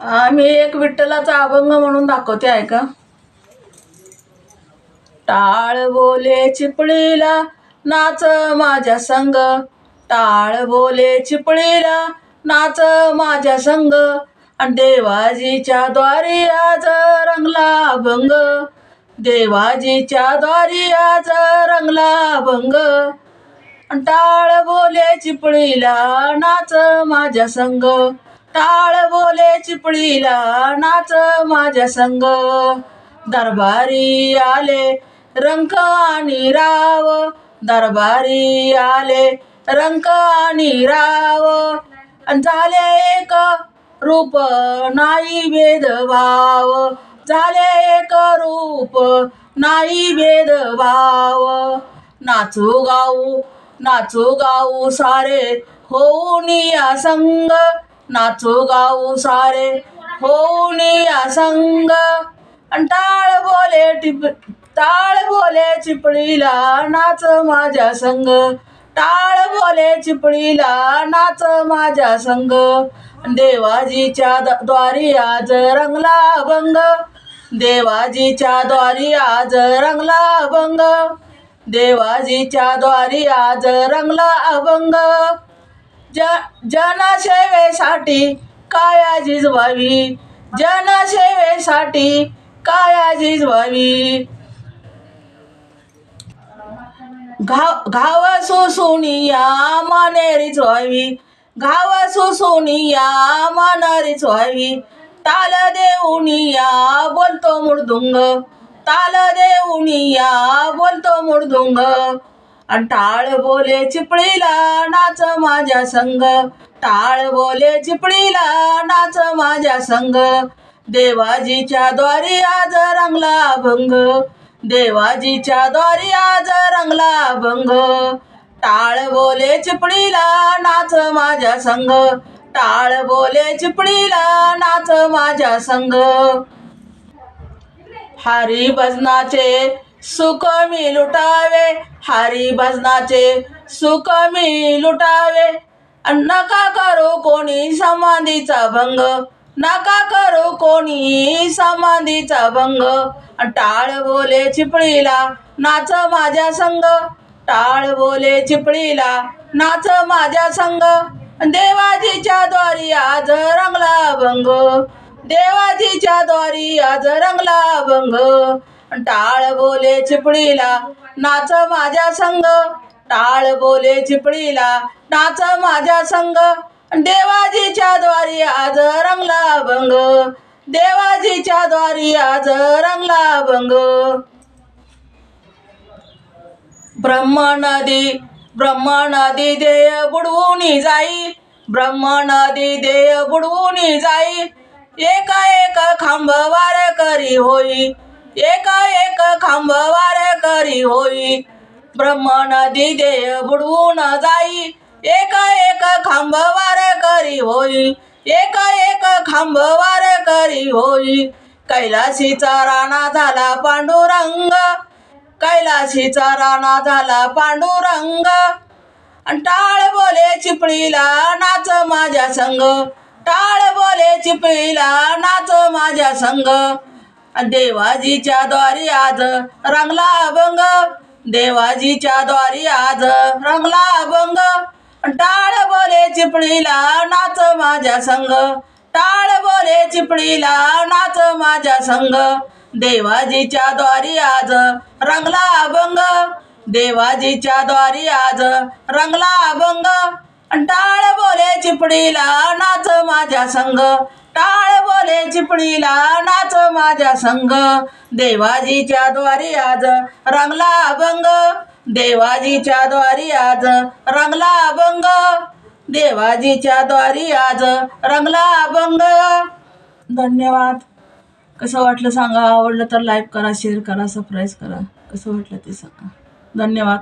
आम्ही एक विठ्ठलाचा अभंग म्हणून दाखवते आहे का टाळ बोले चिपळीला नाच माझ्या संग. टाळ बोले चिपळीला नाच माझ्या संग. आणि देवाजीच्या द्वारी आज रंगला अभंग. देवाजीच्या द्वारी आज रंगला अभंग. आणि टाळ बोले चिपळीला नाच माझ्या संग. टाळ बोले चिपळीला नाच माझ्या संग. दरबारी आले रंक आणि राव. दरबारी आले रंक आणि राव. झाले एक रूप नाही भेदभाव झाले एक रूप नाही भेदभाव नाचू गाऊ नाचू गाऊ सारे होऊन या संग. नाचू गाऊ सारे. होऊन या संग अन टाळ बोले टिप टाळ बोले चिपळीला नाच माझ्या संग. टाळ बोले चिपळीला नाच माझ्या संग. देवाजीच्या द- द्वारी आज रंगला अभंग देवाजीच्या द्वारी आज रंगला अभंग देवाजीच्या द्वारी आज रंगला अभंग ज जनसेवेसाठी काया व्हावी? जनसेवेसाठी काया व्हावी? घाव घाव सुसुनिया मानेरीच व्हावी. घाव सुसुनिया मानारीच व्हावी. ताल देऊनिया बोलतो मुडदुंग. ताल देऊनिया बोलतो मुडदुंग. आणि टाळ बोले चिपळीला नाच माझ्या संग. टाळ बोले चिपळीला नाच माझ्या संग. देवाजीच्या द्वारी आज रंगला भंग. देवाजीच्या द्वारी आज रंगला भंग. टाळ बोले चिपळीला नाच माझ्या संग. टाळ बोले चिपळीला नाच माझ्या संग. हरी भजनाचे सुख मी लुटावे हरी भजनाचे सुख मी लुटावे. नका करू कोणी समाधीचा भंग नका करू कोणी समाधीचा भंग. टाळ बोले चिपळीला नाच माझ्या संग. टाळ बोले चिपळीला नाच माझ्या संग. देवाजीच्या द्वारी आज रंगला भंग. देवाजीच्या द्वारी आज रंगला भंग. टाळ बोले चिपळीला नाच माझ्या संग. टाळ बोले चिपळीला नाच माझ्या संग. देवाजीच्या द्वारी आज रंगला भंग. देवाजीच्या द्वारी आज रंगला भंग. ब्रह्मनदी ब्रह्मनदी देय बुडवून जाई. ब्रह्मनदी देय बुडवून जाई. एका एक खांब वार करी होई. एका एक खांब वार करी होई. ब्रह्म नदी देय बुडवून जाई. एका एक खांब वार करी होई. एका एक खांब वार करी होई. कैलाशीचा राणा झाला पांडुरंग. कैलाशीचा राणा झाला पांडुरंग. टाळ बोले चिपळीला नाच माझ्या संग. टाळ बोले चिपळीला नाच माझ्या संग. देवाजीच्या द्वारी आज रंगला अभंग देवाजीच्या द्वारी आज रंगला अभंग टाळ बोले चिपळीला नाच माझ्या संग. टाळ बोले चिपळीला नाच माझ्या संग. देवाजीच्या द्वारी आज रंगला अभंग देवाजीच्या द्वारी आज रंगला अभंग टाळ बोले चिपळीला नाच माझ्या संग. टाळ बोले चिपळीला नाच माझ्या संग. देवाजीच्या द्वारी आज रंगला अभंग. देवाजीच्या द्वारी आज रंगला अभंग. देवाजीच्या द्वारी आज रंगला अभंग. धन्यवाद. कसं वाटलं सांगा? आवडलं तर लाईक करा शेअर करा सबस्क्राईब करा. कसं वाटलं ते सांगा? धन्यवाद.